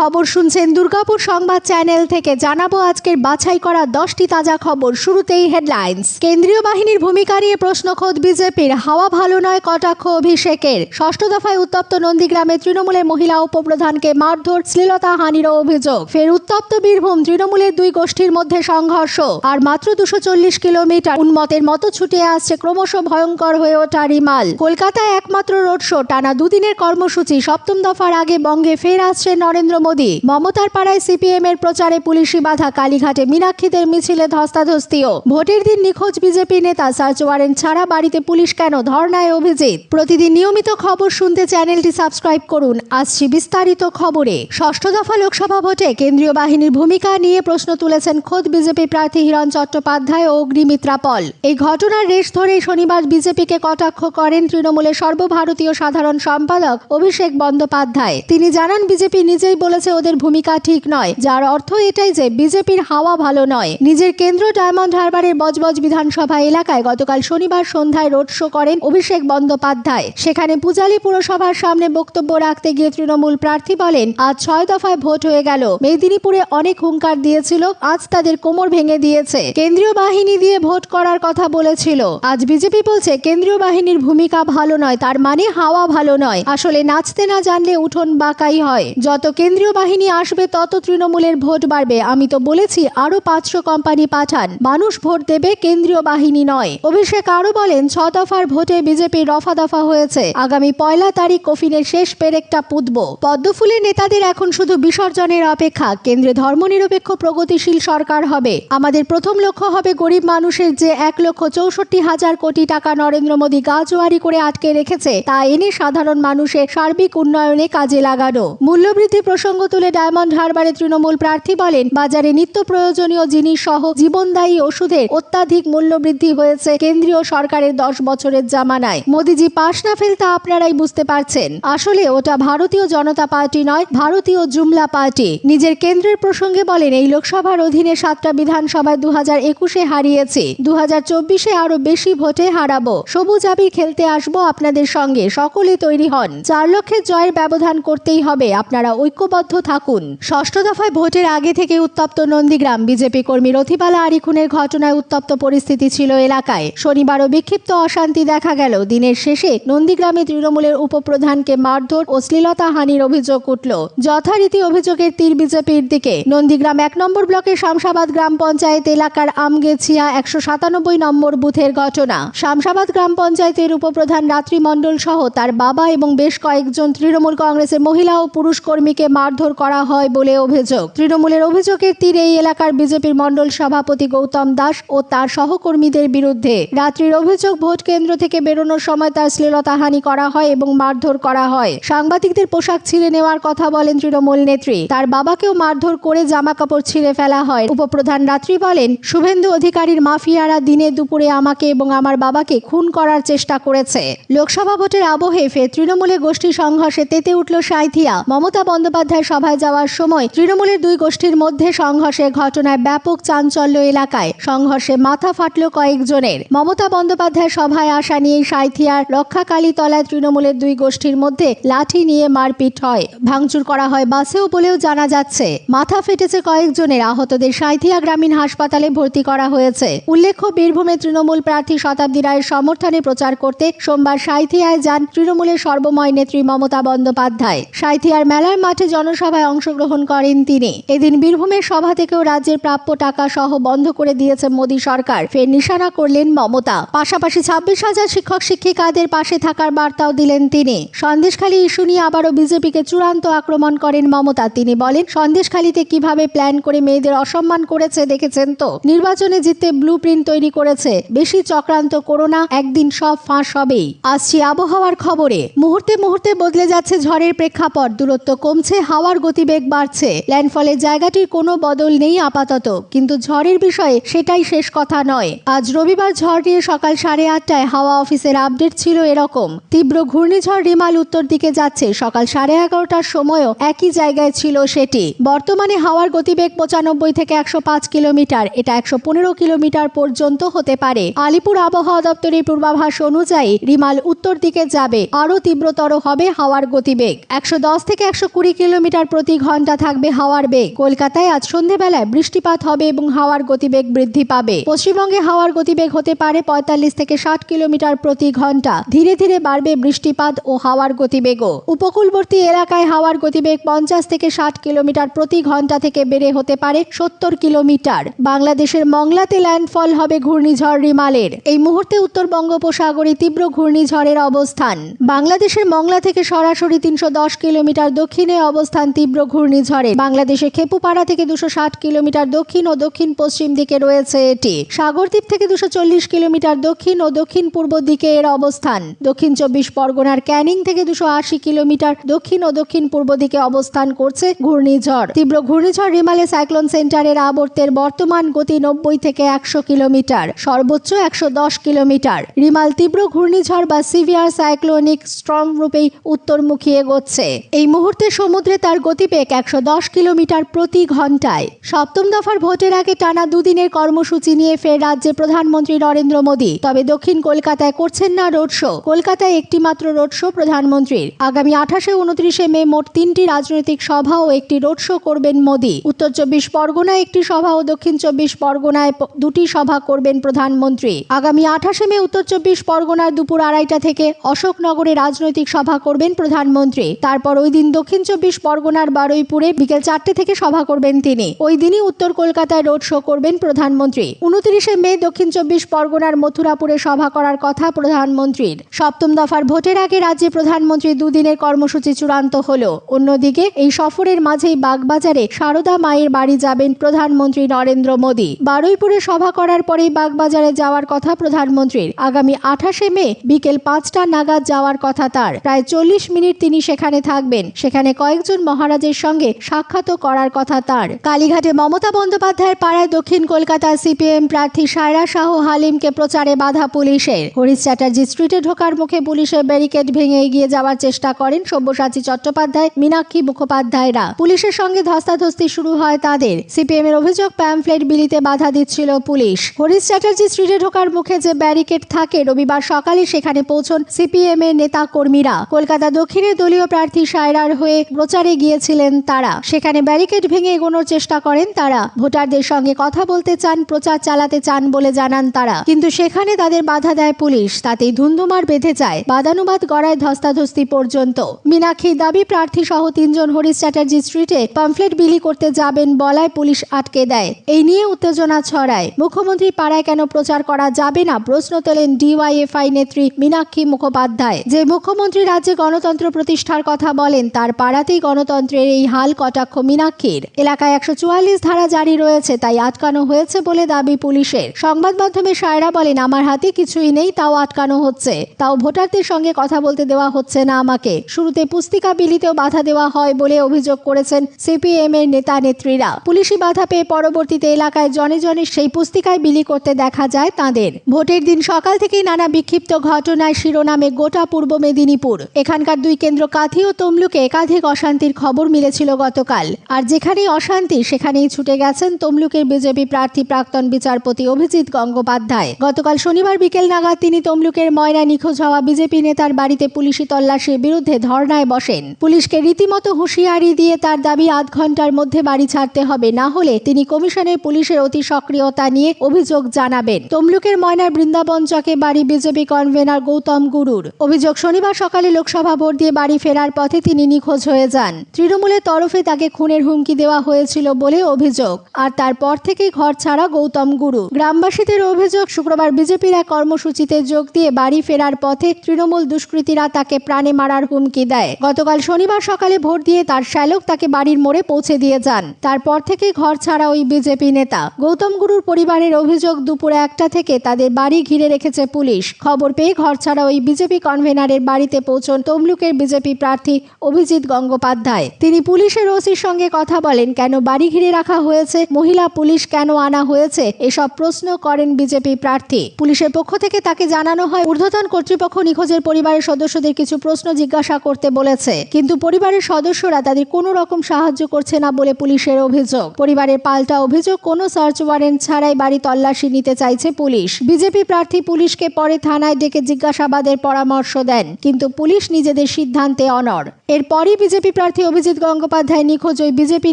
খবর শুনছেন দুর্গাপুর সংবাদ চ্যানেল থেকে। জানাব আজকের বাছাই করা দশটি তাজা খবর, শুরুতেই হেডলাইন্স। কেন্দ্রীয় বাহিনীর ভূমিকা নিয়ে প্রশ্ন খোদ বিজেপির, হাওয়া ভালো নয় কটাক্ষ অভিষেকের। ষষ্ঠ দফায় উত্তপ্ত নন্দীগ্রামে তৃণমূলের মহিলা উপপ্রধানকে মারধর, শ্লীলতা হানিরও অভিযোগ। ফের উত্তপ্ত বীরভূম, তৃণমূলের দুই গোষ্ঠীর মধ্যে সংঘর্ষ। আর মাত্র দুশো কিলোমিটার উন্মতের মতো ছুটে আসছে ক্রমশ ভয়ঙ্কর হয়ে ওঠা রিমাল। কলকাতায় একমাত্র রোড শো, টানা দুদিনের কর্মসূচি, সপ্তম দফার আগে বঙ্গে ফের আসছে নরেন্দ্র মোদী মমতার পাড়ায় সিপিএম এর প্রচারে পুলিশি বাধা, কালীঘাটে মীনাক্ষীদের মিছিলে ধস্তাধস্তিও। ভোটের দিন নিখোঁজ বিজেপি নেতা সার্চ ওয়ারেন্ট ছাড়া বাড়িতে পুলিশ কেন? ধর্নায় অভিজিৎ। প্রতিদিন নিয়মিত খবর শুনতে চ্যানেলটি সাবস্ক্রাইব করুন। আসছি বিস্তারিত খবরে। ষষ্ঠ দফা লোকসভা ভোটে কেন্দ্রীয় বাহিনীর ভূমিকা নিয়ে প্রশ্ন তুলেছেন খোদ বিজেপি প্রার্থী হিরণ চট্টোপাধ্যায় ও অগ্নিমিত্রা পল। এই ঘটনার রেশ ধরে শনিবার বিজেপিকে কটাক্ষ করেন তৃণমূলের সর্বভারতীয় সাধারণ সম্পাদক অভিষেক বন্দ্যোপাধ্যায়। তিনি জানান, বিজেপি নিজেই বলেছে ওদের ভূমিকা ঠিক নয়। যার অর্থ এটাই যে বিজেপির হাওয়া ভালো নয়। নিজের কেন্দ্র ডায়মন্ড হারবারের বজবজ বিধানসভা এলাকায় গতকাল শনিবার সন্ধ্যায় রোড শো করেন অভিষেক বন্দ্যোপাধ্যায়। সেখানে পূজালী পুরসভার সামনে বক্তব্য রাখতে গিয়ে তৃণমূল প্রার্থী বলেন, আজ ছয় দফায় ভোট হয়ে গেল। মেদিনীপুরে অনেক হুঙ্কার দিয়েছিল, আজ তাদের কোমর ভেঙে দিয়েছে। কেন্দ্রীয় বাহিনী দিয়ে ভোট করার কথা বলেছিল। আজ বিজেপি বলছে, কেন্দ্রীয় বাহিনীর ভূমিকা ভালো নয়, তার মানে হাওয়া ভালো নয়। আসলে নাচতে না জানলে উঠোন বাঁকাই হয়। যত কেন্দ্রীয় বাহিনী আসবে, তত তৃণমূলের ভোট বাড়বে। আমি তো বলেছি আরও পাঁচশো কোম্পানি পাঠান। মানুষ ভোট দেবে, কেন্দ্রীয় বাহিনী নয়। অভিষেক আরও বলেন, ছ দফার ভোটে বিজেপি রফা দফা হয়েছে। আগামী পয়লা তারিখ কফিনের শেষ পেরেকটা পুতব। পদ্মফুলের নেতাদের এখন শুধু বিসর্জনের অপেক্ষা। কেন্দ্রে ধর্মনিরপেক্ষ প্রগতিশীল সরকার হবে। আমাদের প্রথম লক্ষ্য হবে গরিব মানুষের যে এক লক্ষ চৌষট্টি হাজার কোটি টাকা নরেন্দ্র মোদী গাজোয়ারি করে আটকে রেখেছে, তা এনে সাধারণ মানুষের সার্বিক উন্নয়নে কাজে লাগানো। মূল্যবৃদ্ধি প্রসঙ্গ তুলে ডায়মন্ড হারবারে তৃণমূল প্রার্থী বলেন, বাজারে নিত্য প্রয়োজনীয় জিনিস সহ জীবনদায়ী ওষুধের অত্যাধিক মূল্যবৃদ্ধি হয়েছে কেন্দ্রীয় সরকারের দশ বছরের জামানায়। মোদিজি পাশ না ফেলতা আপনারাই বুঝতে পারছেন। আসলে ওটা ভারতীয় জনতা পার্টি নয়, ভারতীয় জুমলা পার্টি। নিজের কেন্দ্রের প্রসঙ্গে বলেন, এই লোকসভার অধীনে সাতটা বিধানসভায় দু হাজার একুশে হারিয়েছি। দু হাজার চব্বিশে আরও বেশি ভোটে হারাবো। সবুজ আবির খেলতে আসব আপনাদের সঙ্গে। সকলে তৈরি হন। চার লক্ষের জয়ের ব্যবধান করতেই হবে। আপনারা ঐক্যবদ্ধ থাকুন। ষষ্ঠ দফায় ভোটের আগে থেকে উত্তপ্ত নন্দীগ্রাম। বিজেপি কর্মী রথিবালা আরিখুনের ঘটনায় উত্তপ্ত পরিস্থিতি ছিল এলাকায়। শনিবারও বিক্ষিপ্ত অশান্তি দেখা গেল। দিনের শেষে নন্দীগ্রামে তৃণমূলের উপপ্রধানকে মারধর ও শ্লীলতা হানির অভিযোগ উঠল। যথারীতি অভিযোগের তীর বিজেপির দিকে। নন্দীগ্রাম এক নম্বর ব্লকের শামসাবাদ গ্রাম পঞ্চায়েত এলাকার আমগেছিয়া একশো সাতানব্বই নম্বর বুথের ঘটনা। শামসাবাদ গ্রাম পঞ্চায়েতের উপপ্রধান রাত্রি মণ্ডল সহ তার বাবা এবং বেশ কয়েকজন তৃণমূল কংগ্রেসের মহিলা ও পুরুষ কর্মীকে মারধর করা হয় বলে অভিযোগ। তৃণমূলের অভিযোগের তীরে এই এলাকার বিজেপির মণ্ডল সভাপতি গৌতম দাস ও তার সহকর্মীদের বিরুদ্ধে। রাত্রির অভিযোগ, ভোট কেন্দ্র থেকে বেরোনোর সময় তার শ্লীলতাহানি করা হয় এবং মারধর করা হয়। সাংবাদিকদের পোশাক ছিঁড়ে নেওয়ার কথা বলেন তৃণমূল নেত্রী। তার বাবাকেও মারধর করে জামা কাপড় ছিঁড়ে ফেলা হয়। উপপ্রধান রাত্রি বলেন, শুভেন্দু অধিকারীর মাফিয়ারা দিনে দুপুরে আমাকে এবং আমার বাবাকে খুন করার চেষ্টা করেছে। লোকসভা ভোটের আবহে ফের তৃণমূলে গোষ্ঠী সংঘর্ষে তেতে উঠল সাঁইথিয়া। মমতা বন্দ্যোপাধ্যায় সভায় যাওয়ার সময় তৃণমূলের দুই গোষ্ঠীর মধ্যে সংঘর্ষের ঘটনায় ব্যাপক চাঞ্চল্য এলাকায়। সংঘর্ষে মাথা ফাটল কয়েকজনের। মমতা বন্দ্যোপাধ্যায় সভায় আসা নিয়ে সাঁইথিয়ার রক্ষাকালী তলায় তৃণমূলের দুই গোষ্ঠীর মধ্যে লাঠি নিয়ে মারপিট হয়। ভাঙচুর করা হয় বাসেও বলেও জানা যাচ্ছে, মাথা ফেটেছে কয়েকজনের। আহতদের সাঁইথিয়া গ্রামীণ হাসপাতালে ভর্তি করা হয়েছে। উল্লেখ্য, বীরভূমে তৃণমূল প্রার্থী শতাব্দী রায়ের সমর্থনে প্রচার করতে সোমবার সাঁইথিয়ায় যান তৃণমূলের সর্বময় নেত্রী মমতা বন্দ্যোপাধ্যায়। সাঁইথিয়ার মেলার মাঠে জনসভায় অংশগ্রহণ করেন তিনি। এদিন বীরভূমের সভা থেকেও রাজ্যের প্রাপ্য টাকা সহ বন্ধ করে দিয়েছে মোদী সরকার। ফের নিশানা করলেন মমতা। পাশাপাশি ছাব্বিশ হাজার শিক্ষক, শিক্ষিকাদের পাশে থাকার বার্তাও দিলেন তিনি। সন্দেশখালী ইস্যু নিয়ে আবারও বিজেপিকে চূড়ান্ত আক্রমণ করেন মমতা। তিনি বলেন, সন্দেশখালীতে কীভাবে প্ল্যান করে মেয়েদের অসম্মান করেছে দেখেছেন তো? নির্বাচনে জিততে ব্লু তৈরি করেছে। বেশি চক্রান্ত করো না, একদিন সব ফাঁস হবেই। আসছি আবহাওয়ার খবরে। মুহূর্তে মুহূর্তে বদলে যাচ্ছে ঝড়ের প্রেক্ষাপট। দূরত্ব কমছে হাওয়ার গতিবেগ বাড়ছে। ল্যান্ডফলের জায়গাটির কোনো বদল নেই আপাতত। কিন্তু ঝড়ের বিষয়ে সেটাই শেষ কথা নয়। আজ রবিবার ঝড় নিয়ে সকাল সাড়ে আটটায় হাওয়া অফিসের আপডেট ছিল এরকম। তীব্র ঘূর্ণিঝড় রিমাল উত্তর দিকে যাচ্ছে। সকাল সাড়ে এগারোটার সময়ও একই জায়গায় ছিল সেটি। বর্তমানে হাওয়ার গতিবেগ পঁচানব্বই থেকে একশো পাঁচ কিলোমিটার। এটা একশো পনেরো কিলোমিটার পর্যন্ত হতে পারে। আলিপুর আবহাওয়া দপ্তরের পূর্বাভাস অনুযায়ী রিমাল উত্তর দিকে যাবে। আরও তীব্রতর হবে হাওয়ার গতিবেগ। একশো দশ থেকে একশো কুড়ি কিলোমিটার কিলোমিটার প্রতি ঘণ্টা থাকবে হাওয়ার বেগ। কলকাতায় আজ সন্ধেবেলায় বৃষ্টিপাত হবে এবং হাওয়ার গতিবেগ বৃদ্ধি পাবে। পশ্চিমবঙ্গে হাওয়ার গতিবেগ হতে পারে পঁয়তাল্লিশ থেকে ষাট কিলোমিটার প্রতি ঘণ্টা। ধীরে ধীরে বাড়বে বৃষ্টিপাত ও হাওয়ার গতিবেগও। উপকূলবর্তী এলাকায় হাওয়ার গতিবেগ পঞ্চাশ থেকে ষাট কিলোমিটার প্রতি ঘণ্টা থেকে বেড়ে হতে পারে সত্তর কিলোমিটার। বাংলাদেশের মংলাতে ল্যান্ডফল হবে ঘূর্ণিঝড় রিমালের। এই মুহূর্তে উত্তর বঙ্গোপসাগরে তীব্র ঘূর্ণিঝড়ের অবস্থান। বাংলাদেশের মংলা থেকে সরাসরি তিনশো দশ কিলোমিটার দক্ষিণে অবস্থান তীব্র ঘূর্ণিঝড়ে। বাংলাদেশের খেপুপাড়া থেকে দুশো কিলোমিটার দক্ষিণ ও দক্ষিণ পশ্চিম দিকে রয়েছে এটি। সাগরদ্বীপ থেকে দুশো কিলোমিটার দক্ষিণ ও দক্ষিণ পূর্ব দিকে এর অবস্থান। দক্ষিণ চব্বিশ পরগনার ক্যানিং থেকে দুশো কিলোমিটার দক্ষিণ ও দক্ষিণ পূর্ব দিকে অবস্থান করছে ঘূর্ণিঝড়। তীব্র ঘূর্ণিঝড় রিমালে সাইক্লোন সেন্টারের আবর্তের বর্তমান গতি নব্বই থেকে একশো কিলোমিটার, সর্বোচ্চ একশো দশ কিলোমিটার। রিমাল তীব্র ঘূর্ণিঝড় বা সিভিয়ার সাইক্লোনিক স্ট্রং রূপেই উত্তরমুখী এগোচ্ছে। এই মুহূর্তে সমুদ্রে তার গতিবেগ একশো দশ কিলোমিটার প্রতি ঘন্টায়। সপ্তম দফার ভোটের আগে টানা দুদিনের কর্মসূচি নিয়ে ফের রাজ্যে প্রধানমন্ত্রী নরেন্দ্র মোদী। তবে দক্ষিণ কলকাতায় করছেন না রোড শো। কলকাতায় একটি মাত্র রোড শো প্রধানমন্ত্রীর। আগামী আঠাশে উনত্রিশে মে মোট তিনটি রাজনৈতিক সভা ও একটি রোড শো করবেন মোদী। উত্তর চব্বিশ পরগনায় একটি সভা ও দক্ষিণ চব্বিশ পরগনায় দুটি সভা করবেন প্রধানমন্ত্রী। আগামী আঠাশে মে উত্তর চব্বিশ পরগনার দুপুর আড়াইটা থেকে অশোকনগরে রাজনৈতিক সভা করবেন প্রধানমন্ত্রী। তারপর ওই দিন দক্ষিণ চব্বিশ পরগনার বারুইপুরে বিকেল চারটে থেকে সভা করবেন তিনি। ওই দিনই উত্তর কলকাতায় রোড শো করবেন প্রধানমন্ত্রী। উনত্রিশে মে দক্ষিণ চব্বিশ পরগনার মথুরাপুরে সভা করার কথা প্রধানমন্ত্রীর। সপ্তম দফার ভোটের আগে রাজ্যে প্রধানমন্ত্রী দুদিনের কর্মসূচি চূড়ান্ত হল। অন্যদিকে এই সফরের মাঝেই বাগবাজারে সারদা মায়ের বাড়ি যাবেন প্রধানমন্ত্রী নরেন্দ্র মোদী। বারুইপুরে সভা করার পরেই বাগবাজারে যাওয়ার কথা প্রধানমন্ত্রীর। আগামী আঠাশে মে বিকেল পাঁচটা নাগাদ যাওয়ার কথা তার। প্রায় চল্লিশ মিনিট তিনি সেখানে থাকবেন। সেখানে কয়েকজন মহারাজের সঙ্গে সাক্ষাৎ করার কথা তার। কালীঘাটে মমতা বন্দ্যোপাধ্যায়ের পাড়ায় দক্ষিণ কলকাতা সিপিএম প্রার্থী সায়রা শাহ হালিমকে প্রচারে বাধা পুলিশের। হরিশ চ্যাটার্জি স্ট্রিটে ঢোকার মুখে পুলিশের ব্যারিকেড ভেঙে এগিয়ে যাওয়ার চেষ্টা করেন সব্যসাচী চট্টোপাধ্যায়, মীনাক্ষী মুখোপাধ্যায়রা। পুলিশের সঙ্গে ধস্তাধস্তি শুরু হয় তাদের। সিপিএম এর অভিযোগ, প্যাম্ফলেট বিলিতে বাধা দিচ্ছিল পুলিশ। হরিশ চ্যাটার্জি স্ট্রিটে ঢোকার মুখে যে ব্যারিকেড থাকে, রবিবার সকালে সেখানে পৌঁছন সিপিএম এর নেতা কর্মীরা কলকাতা দক্ষিণের দলীয় প্রার্থী সায়রার হয়ে প্রচারে গিয়েছিলেন তারা। সেখানে ব্যারিকেড ভেঙে এগোনোর চেষ্টা করেন তারা। ভোটারদের সঙ্গে কথা বলতে চান, প্রচার চালাতে চান বলে জানান তারা। কিন্তু সেখানে তাদের বাধা দেয় পুলিশ। তাতেই ধুন্ধুমার বেঁধে যায় বাদানুবাদ গড়ায় ধস্তাধস্তি পর্যন্ত। মীনাক্ষী দাবি প্রার্থী সহ তিনজন হরিশ চ্যাটার্জি স্ট্রিটে পামফলেট বিলি করতে যাবেন বলায় পুলিশ আটকে দেয়। এই নিয়ে উত্তেজনা ছড়ায়। মুখ্যমন্ত্রী পাড়ায় কেন প্রচার করা যাবে না? প্রশ্ন তোলেন ডিওয়াইএফআই নেত্রী মীনাক্ষী মুখোপাধ্যায়। যে মুখ্যমন্ত্রী রাজ্যে গণতন্ত্র প্রতিষ্ঠার কথা বলেন, তার পাড়াতেই গণতন্ত্রের এই হাল কটাক্ষ মীনাক্ষীর। এলাকায় একশো চুয়াল্লিশ ধারা জারি রয়েছে, তাই আটকানো হয়েছে বলে দাবি পুলিশের। সংবাদ মাধ্যমে সায়রা বলেন, আমার হাতে কিছুই নেই, তাও আটকানো হচ্ছে। তাও ভোটারদের সঙ্গে কথা বলতে দেওয়া হচ্ছে না আমাকে। শুরুতে পুস্তিকা বিলিতেও বাধা দেওয়া হয় বলে অভিযোগ করেছেন সিপিএম এর নেতা নেত্রীরা। পুলিশি বাধা পেয়ে পরবর্তীতে এলাকায় জনে জনে সেই পুস্তিকায় বিলি করতে দেখা যায় তাদের। ভোটের দিন সকাল থেকেই নানা বিক্ষিপ্ত ঘটনায় শিরোনামে গোটা পূর্ব মেদিনীপুর। এখানকার দুই কেন্দ্র কাথি ও তমলুকে একাধিক অশান্তির খবর মিলেছিল গতকাল। আর যেখানেই অশান্তি, সেখানেই ছুটে গেছেন তমলুকের বিজেপি প্রার্থী প্রাক্তন বিচারপতি অভিজিৎ গঙ্গোপাধ্যায়। গতকাল শনিবার বিকেল নাগাদ তিনি তমলুকের ময়না নিখোঁজ হওয়া বিজেপি নেতার বাড়িতে পুলিশি তল্লাশির বিরুদ্ধে ধর্নায় বসেন। পুলিশকে রীতিমতো হুঁশিয়ারি দিয়ে তার দাবি, আধ ঘণ্টার মধ্যে বাড়ি ছাড়তে হবে, না হলে তিনি কমিশনের পুলিশের অতি সক্রিয়তা নিয়ে অভিযোগ জানাবেন। তমলুকের ময়নার বৃন্দাবন চকে বাড়ি বিজেপি কনভেনার গৌতম গুরুর। অভিযোগ শনিবার সকালে লোকসভা ভোট দিয়ে বাড়ি ফেরার পথে তিনি নিখোঁজ হয়ে যান। তৃণমূলের তরফে তাকে খুনের হুমকি দেওয়া হয়েছিল বলে অভিযোগ। আর তারপর থেকেই ঘর ছাড়া গৌতম গুরু। গ্রামবাসীদের অভিযোগ, শুক্রবার বিজেপির এক কর্মসূচিতে যোগ দিয়ে বাড়ি ফেরার পথে তৃণমূল দুষ্কৃতীরা তাকে প্রাণে মারার হুমকি দেয়। গতকাল শনিবার সকালে ভোট দিয়ে তার শ্যালক তাকে বাড়ির মোড়ে পৌঁছে দিয়ে যান। তারপর থেকে ঘর ছাড়া ওই বিজেপি নেতা। গৌতম গুরুর পরিবারের অভিযোগ, দুপুরে একটা থেকে তাদের বাড়ি ঘিরে রেখেছে পুলিশ। খবর পেয়ে ঘর ছাড়া ওই বিজেপি কনভেনারের বাড়িতে পৌঁছন তমলুকের বিজেপি প্রার্থী অভিজিৎ গঙ্গোপাধ্যায়। তিনি পুলিশের ওসির সঙ্গে কথা বলেন, কেন বাড়ি ঘিরে রাখা হয়েছে? মহিলা, পুলিশ কেন আনা হয়েছে? এসব প্রশ্ন করেন বিজেপি প্রার্থী। পুলিশের পক্ষ থেকে তাকে জানানো হয়, ঊর্ধ্বতন কর্তৃপক্ষ নিখোঁজের পরিবারের সদস্যদের কিছু প্রশ্ন জিজ্ঞাসা করতে বলেছে। কিন্তু পরিবারের সদস্যরা তাদের কোনো রকম সাহায্য করছে না বলে পুলিশের অভিযোগ। পরিবারের পাল্টা অভিযোগ, কোনো সার্চ ওয়ারেন্ট ছাড়াই বাড়ি তল্লাশি নিতে চাইছে পুলিশ। বিজেপি প্রার্থী পুলিশকে পরে থানায় ডেকে জিজ্ঞাসাবাদের পরামর্শ দেন, কিন্তু পুলিশ নিজেদের সিদ্ধান্তে অনড়। এরপরই বিজেপি প্রার্থী প্রার্থী অভিজিৎ গঙ্গোপাধ্যায় নিখোঁজ ওই বিজেপি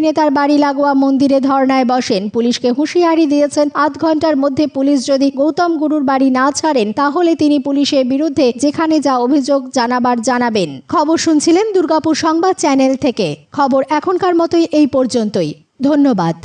নেতার বাড়ি লাগোয়া মন্দিরে ধর্নায় বসেন। পুলিশকে হুঁশিয়ারি দিয়েছেন, আধ ঘণ্টার মধ্যে পুলিশ যদি গৌতম গুরুর বাড়ি না ছাড়েন, তাহলে তিনি পুলিশের বিরুদ্ধে যেখানে যা অভিযোগ জানাবার জানাবেন। খবর শুনছিলেন দুর্গাপুর সংবাদ চ্যানেল থেকে। খবর এখনকার মতোই এই পর্যন্তই। ধন্যবাদ।